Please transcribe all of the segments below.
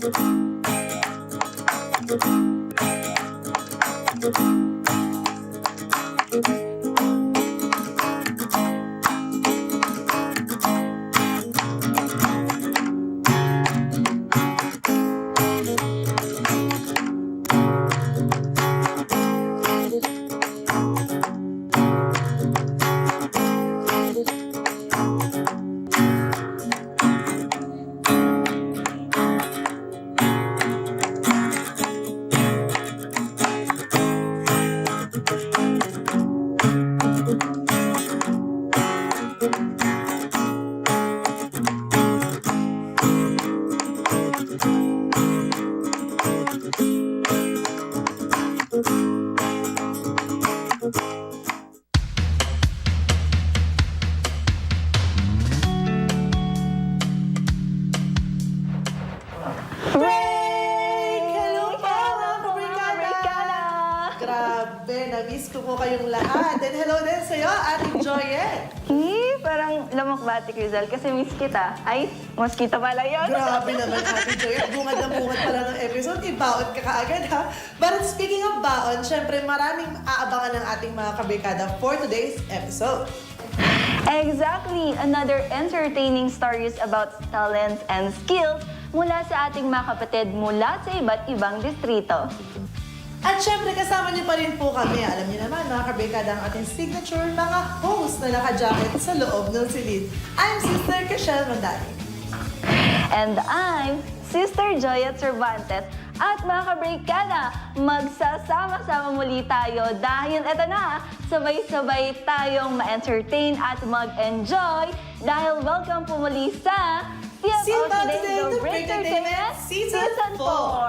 thank you. Kita. Ay, mosquito pala yun. Grabe naman, Ating Joyet. Bungad na bungad pala ng episode. Ibaon ka kaagad, ha? But speaking of baon, syempre maraming aabangan ng ating mga kabrikada for today's episode. Exactly! Another entertaining stories about talents and skills mula sa ating mga kapatid mula sa iba't ibang distrito. At syempre, kasama niyo pa rin po kami. Alam niyo naman, mga kabrikada, ang ating signature mga host na naka-jacket sa loob ng silid. I'm Sister Cashel Mandali. And I'm Sister Joya Cervantes. At mga kabrikada, magsasama-sama muli tayo dahil eto na, sabay-sabay tayong ma-entertain at mag-enjoy dahil welcome po muli sa Simba Today The Break Break Entertainment Season Season 4.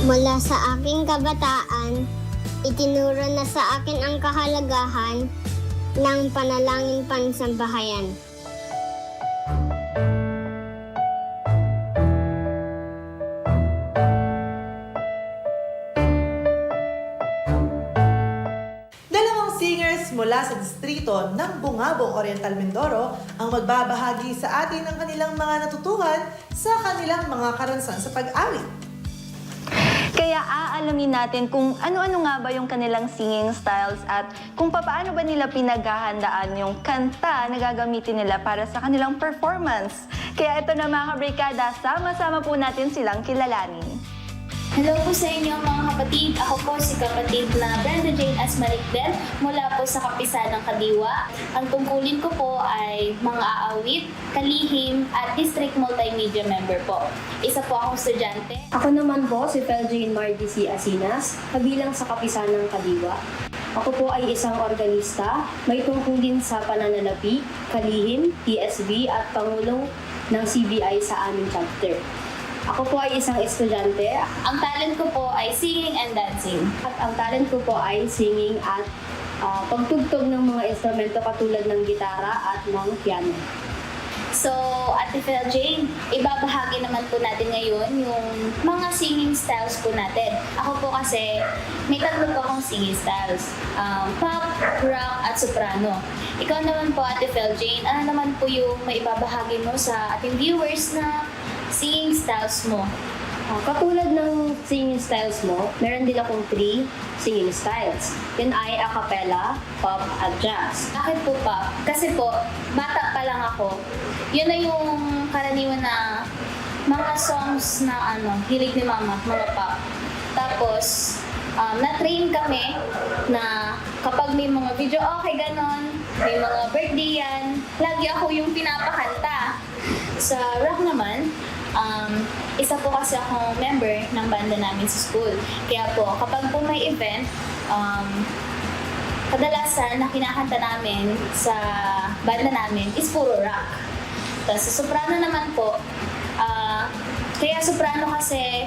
Mula sa aking kabataan, itinuro na sa akin ang kahalagahan ng panalangin pansambahayan. Dalawang singers mula sa distrito ng Bungabong Oriental Mindoro ang magbabahagi sa atin ng kanilang mga natutuhan sa kanilang mga karansan sa pag-awit. Kaya aalamin natin kung ano-ano nga ba yung kanilang singing styles at kung paano ba nila pinaghahandaan yung kanta na gagamitin nila para sa kanilang performance. Kaya ito na mga kabrikada, sama-sama po natin silang kilalanin. Hello po sa inyo mga kapatid. Ako po si kapatid na Brenda Jane Asmarikdel mula po sa Kapisan ng Kadiwa. Ang tungkulin ko po ay mga aawit, kalihim at district multimedia member po. Isa po akong estudyante. Ako naman po si Feljane Mardici Asinas, kabilang sa Kapisan ng Kadiwa. Ako po ay isang organista, may tungkulin sa pananalapi, kalihim, TSB at pangulong ng CBI sa aming chapter. Ako po ay isang estudyante Ang talent ko po ay singing and dancing. at ang talent ko po ay singing at ah, pagtugtog ng mga instrumento katulad ng gitara at ng piano. So, Ate Fel Jane, ibabahagi naman po natin ngayon yung mga singing styles po natin. Ako po kasi, may tatlo po akong singing styles. Um, pop, rock, at soprano. Ikaw naman po, Ate Fel Jane, ano naman po yung may ibabahagi mo sa ating viewers na singing styles mo? Ah, katulad ng singing styles mo, meron din akong three singing styles. Yun ay a cappella, pop, at jazz. Bakit po pa? Kasi po, bata pa lang ako. Yun na yung karaniwan na mga songs na ano, hilig ni mama, mga pop. Tapos, um, na-train kami na kapag may mga video, okay, ganon, may mga birthday yan, lagi ako yung pinapakanta. Sa rock naman, um, isa po kasi akong member ng banda namin sa school. Kaya po, kapag po may event, um, kadalasan na kinakanta namin sa banda namin is puro rock. Tapos sa soprano naman po, ah, kaya soprano kasi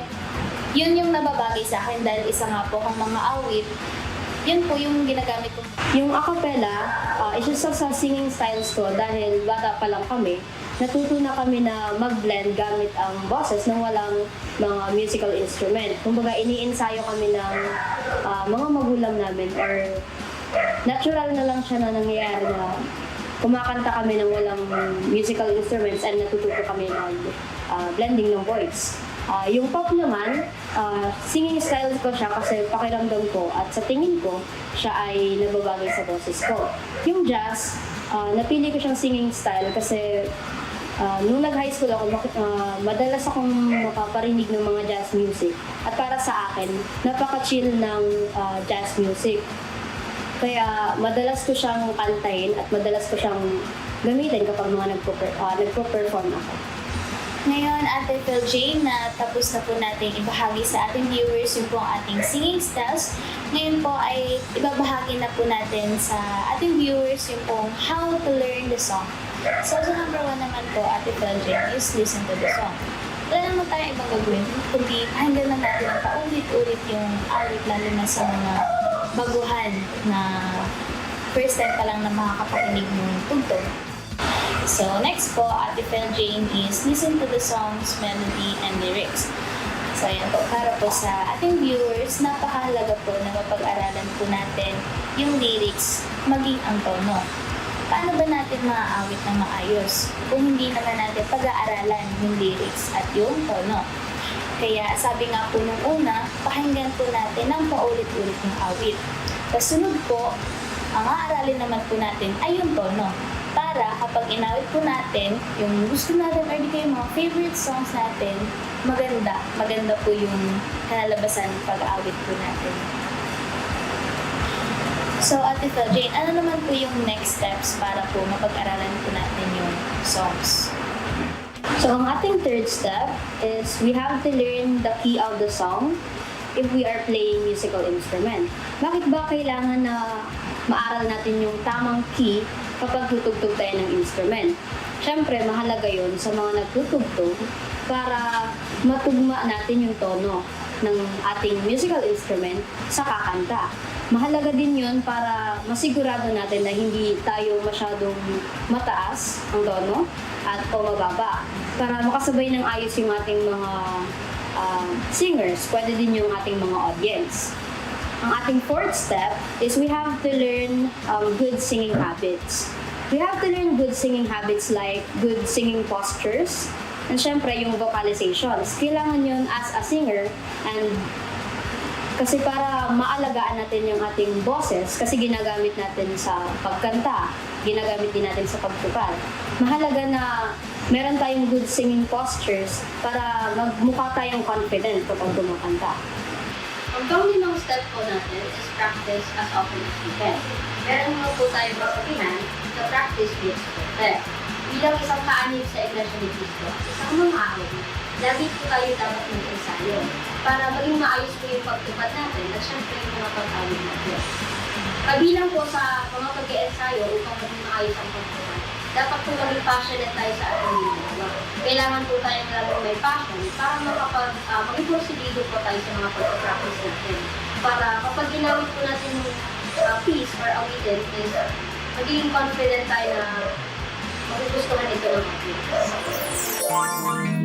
yun yung nababagay sa akin dahil isa nga po akong mga awit. Yun po yung ginagamit ko. Yung acapella, uh, isa sa, sa singing styles ko dahil bata pa lang kami, natuto na kami na mag-blend gamit ang boses nang walang mga musical instrument. Kumbaga, ini-ensayo kami ng ah, mga magulang namin or natural na lang siya na nangyayari na kumakanta kami ng walang musical instruments and natututo kami ng ah, blending ng voice. Ah, yung pop naman, ah, singing style ko siya kasi pakiramdam ko at sa tingin ko, siya ay nababagay sa boses ko. Yung jazz, ah, napili ko siyang singing style kasi ah, nung nag-high school ako, ah, madalas akong makaparinig ng mga jazz music. At para sa akin, napaka-chill ng ah, jazz music. Kaya madalas ko siyang kantahin at madalas ko siyang gamitin kapag mga nagpo-per- ah, nagpo-perform ako. Ngayon, Ate Phil Jane, na tapos na po natin ibahagi sa ating viewers yung po ang ating singing styles. Ngayon po ay ibabahagi na po natin sa ating viewers yung po how to learn the song. So, sa number one naman po, Ate Jane, is listen to the song. Wala naman tayong ibang gagawin, kundi pakinggan lang natin ang paulit-ulit yung awit, lalo na sa mga baguhan na first time pa lang na makakapakinig ng tugtog. So, next po, Ate Phil Jane is listen to the song's melody and lyrics. So, ayan po, para po sa ating viewers, napakahalaga po na mapag-aralan po natin yung lyrics, maging ang tono. Paano ba natin maaawit ng maayos kung hindi naman natin pag-aaralan yung lyrics at yung tono? Kaya sabi nga po nung una, pakinggan po natin ng paulit-ulit yung awit. Kasunod po, ang aaralin naman po natin ay yung tono. Para kapag inawit po natin, yung gusto natin or di kayo mga favorite songs natin, maganda. Maganda po yung kalalabasan ng pag-awit po natin. So, Ate Phil Jane, ano naman po yung next steps para po mapag-aralan po natin yung songs? So, ang ating third step is we have to learn the key of the song if we are playing musical instrument. Bakit ba kailangan na maaral natin yung tamang key kapag tutugtog tayo ng instrument? Siyempre, mahalaga yon sa mga nagtutugtog para matugma natin yung tono ng ating musical instrument sa kakanta. Mahalaga din yun para masigurado natin na hindi tayo masyadong mataas ang tono at o mababa. Para makasabay ng ayos yung ating mga um, singers, pwede din yung ating mga audience. Ang ating fourth step is we have to learn um, good singing habits. We have to learn good singing habits like good singing postures, and syempre yung vocalizations. Kailangan yun as a singer and kasi para maalagaan natin yung ating boses, kasi ginagamit natin sa pagkanta, ginagamit din natin sa pagtupad. Mahalaga na meron tayong good singing postures para magmukha tayong confident kapag kumakanta. Ang panglimang step po natin is practice as often as we can. Meron mo po tayong kasabihan na practice makes perfect. Bilang isang kaanib sa Iglesia ni Cristo, isang mga awit, lagi po tayo dapat mag-ensayo para maging maayos po yung pagtupad natin at syempre yung mga pag-awit natin. Kabilang po sa mga pag-ensayo upang maging maayos ang pagtupad, dapat po maging passionate tayo sa ating ginagawa. Kailangan po tayong lalong may passion para makapag, uh, maging porsigido po tayo sa mga pag-practice natin. Para kapag ginawit po natin yung uh, piece or awitin is magiging confident tayo na magugustuhan ito ng audience.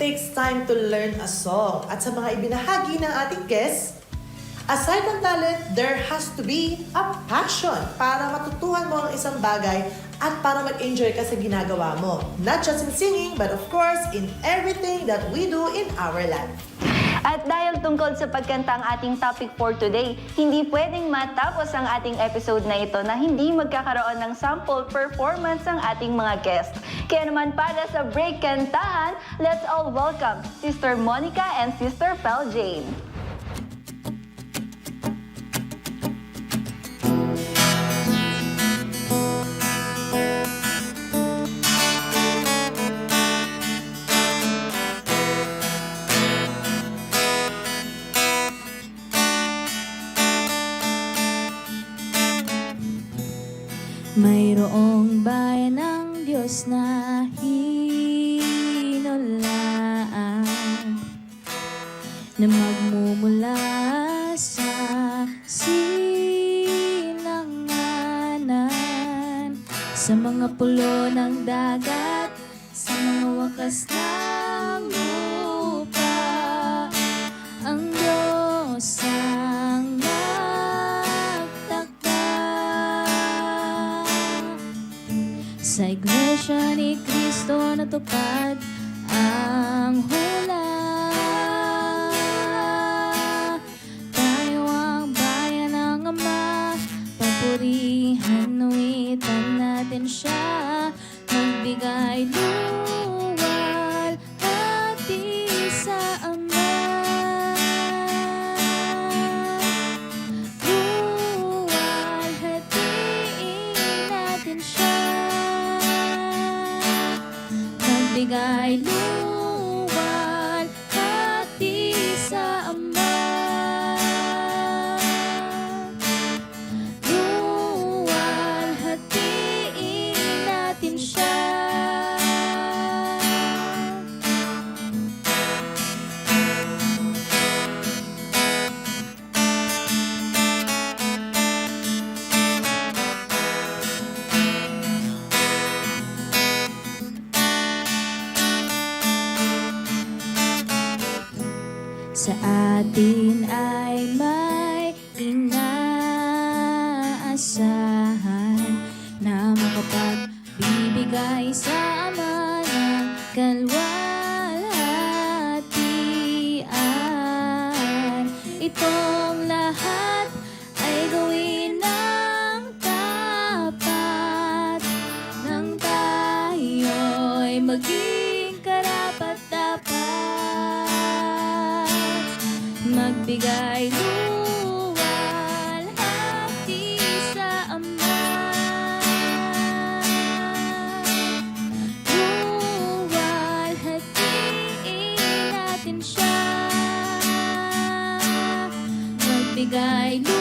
Takes time to learn a song. At sa mga ibinahagi ng ating guests, aside from talent, there has to be a passion para matutuhan mo ang isang bagay at para mag-enjoy ka sa ginagawa mo. Not just in singing, but of course, in everything that we do in our life. At dahil tungkol sa pagkanta ang ating topic for today, hindi pwedeng matapos ang ating episode na ito na hindi magkakaroon ng sample performance ang ating mga guest. Kaya naman para sa break kantahan, let's all welcome Sister Monica and Sister Pel Jane. Mayroong bayan ng Diyos na hinulaan. Na magmumula Natupad ang hula. Tayo ang bayan ng Ama Papurihan, nuwitan natin siya. Magbigay luwal Sa atin ay may inaasahan na makapagbibigay sa ama ng kalwalhatian. Magbigay luwal hati sa Ama. Luwal hatiin natin siya. Magbigay luwal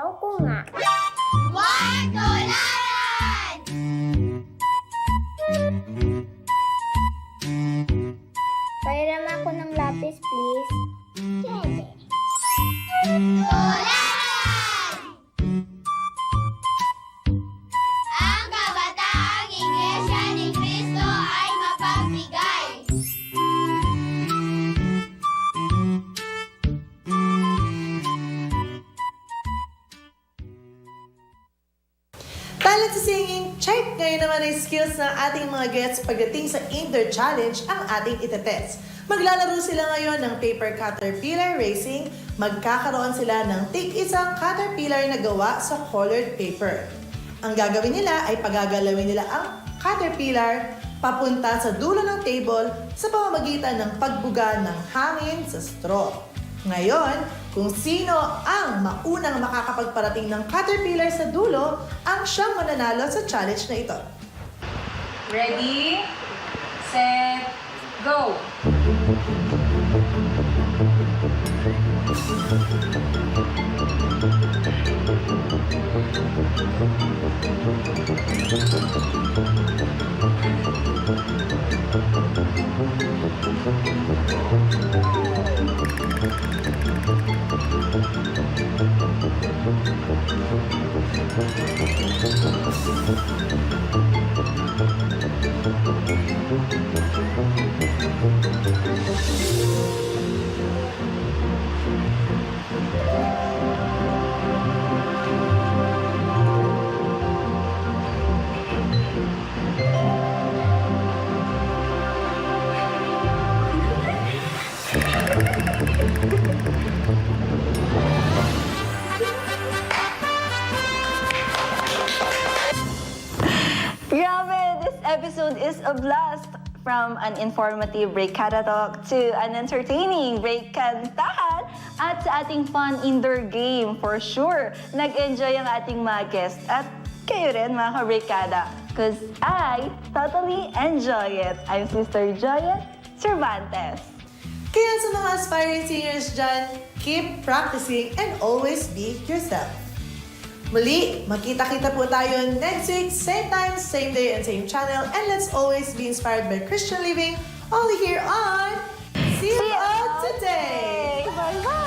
lapis, please. Ayaw ko nga. One, Indoor Challenge ang ating itetest. Maglalaro sila ngayon ng paper caterpillar racing. Magkakaroon sila ng tig isang caterpillar na gawa sa colored paper. Ang gagawin nila ay pagagalawin nila ang caterpillar papunta sa dulo ng table sa pamamagitan ng pagbuga ng hangin sa straw. Ngayon, kung sino ang maunang makakapagparating ng caterpillar sa dulo, ang siyang mananalo sa challenge na ito. Ready, set, go! Thank you. Thank you. From an informative break talk to an entertaining break kantahan at sa ating fun indoor game for sure. Nag-enjoy ang ating mga guests at kayo rin mga kabreakada. Cause I totally enjoy it. I'm Sister Joyet Cervantes. Kaya sa mga aspiring singers dyan, keep practicing and always be yourself. Muli, makita-kita po tayo next week, same time, same day, and same channel. And let's always be inspired by Christian living, only here on Out Today! Bye-bye!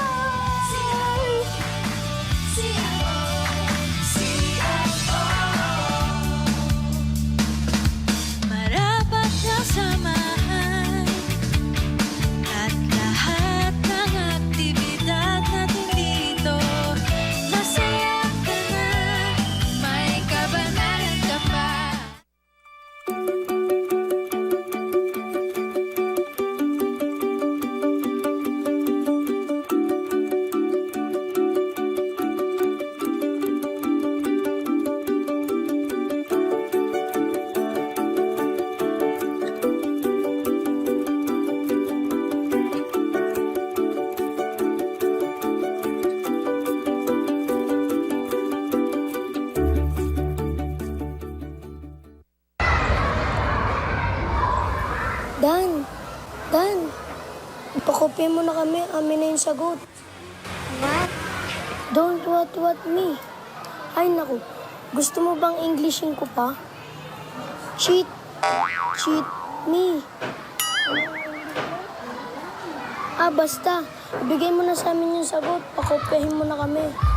Ipakopya mo na kami, amin na yung sagot. What? Don't what what me. Ay naku, gusto mo bang Englishin ko pa? Cheat, cheat me. Ah, basta. Ibigay mo na sa amin yung sagot. Pakopyahin mo na kami.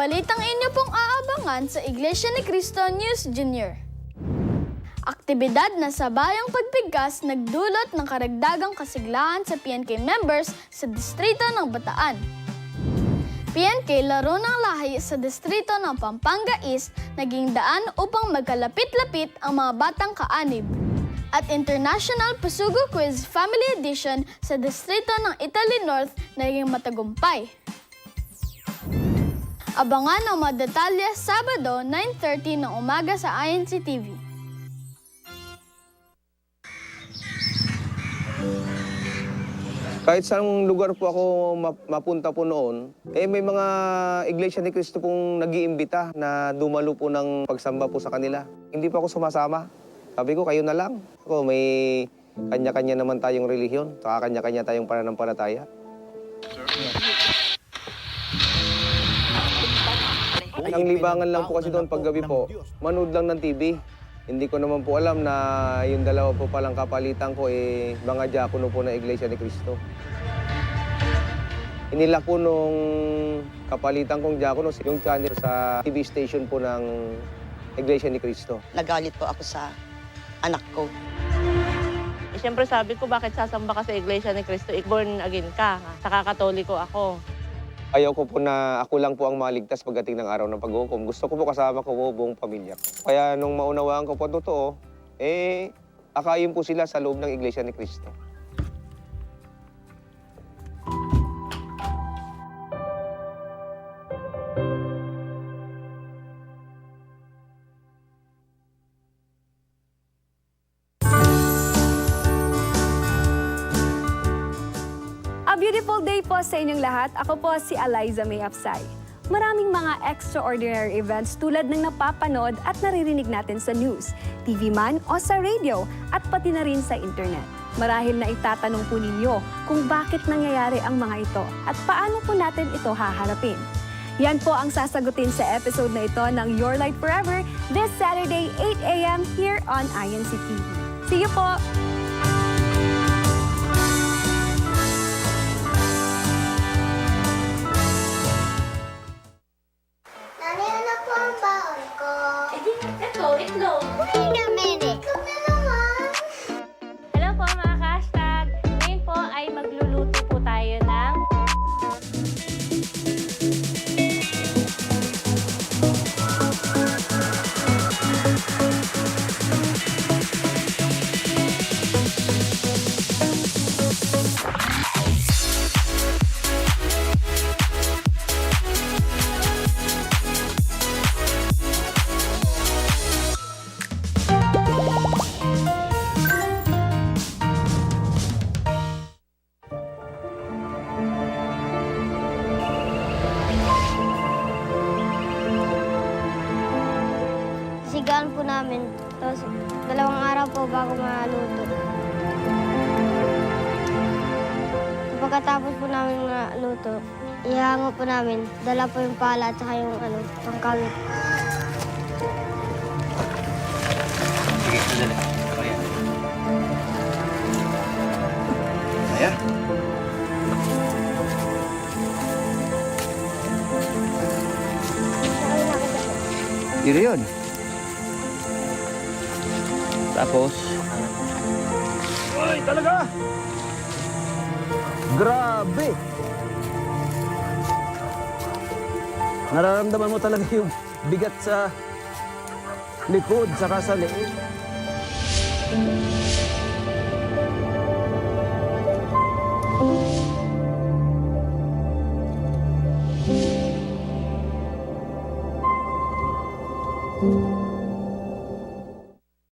Ang mabalitang inyo pong aabangan sa Iglesia ni Cristo News Junior. Aktibidad na sa bayang pagbigkas nagdulot ng karagdagang kasiglahan sa PNK members sa distrito ng Bataan. PNK laro ng lahi sa distrito ng Pampanga East naging daan upang magkalapit-lapit ang mga batang kaanib. At International Pusugo Quiz Family Edition sa distrito ng Italy North naging matagumpay. Abangan ang mga detalye Sabado 9.30 ng umaga sa INC TV. Kahit saang lugar po ako map- mapunta po noon, eh may mga iglesia ni Cristo pong nag-iimbita na dumalo po ng pagsamba po sa kanila. Hindi pa ako sumasama. Sabi ko, kayo na lang. Ako, may kanya-kanya naman tayong relihiyon, saka kanya-kanya tayong pananampalataya. Ang libangan lang po kasi doon paggabi po, manood lang ng TV. Hindi ko naman po alam na yung dalawa po palang kapalitan ko eh mga diakono po ng Iglesia ni Cristo. Inila po nung kapalitan kong diakono yung channel sa TV station po ng Iglesia ni Cristo. Nagalit po ako sa anak ko. Eh, Siyempre sabi ko, bakit sasamba ka sa Iglesia ni Cristo? Ik born again ka. Saka katoliko ako. Ayaw ko po na ako lang po ang maligtas pagdating ng araw ng paghukom. Gusto ko po kasama ko po buong pamilya ko. Kaya nung maunawaan ko po totoo, eh, akayin po sila sa loob ng Iglesia ni Cristo. Beautiful day po sa inyong lahat. Ako po si Eliza May Apsay. Maraming mga extraordinary events tulad ng napapanood at naririnig natin sa news, TV man o sa radio at pati na rin sa internet. Marahil na itatanong po ninyo kung bakit nangyayari ang mga ito at paano po natin ito haharapin. Yan po ang sasagutin sa episode na ito ng Your Light Forever this Saturday 8 a.m. here on INC TV. See you po! Dala po yung pala at saka yung ano, pangkawit. Yun yun. Tapos? Ay, talaga! Grabe! Nararamdaman mo talaga yung bigat sa likod, saka sa leeg.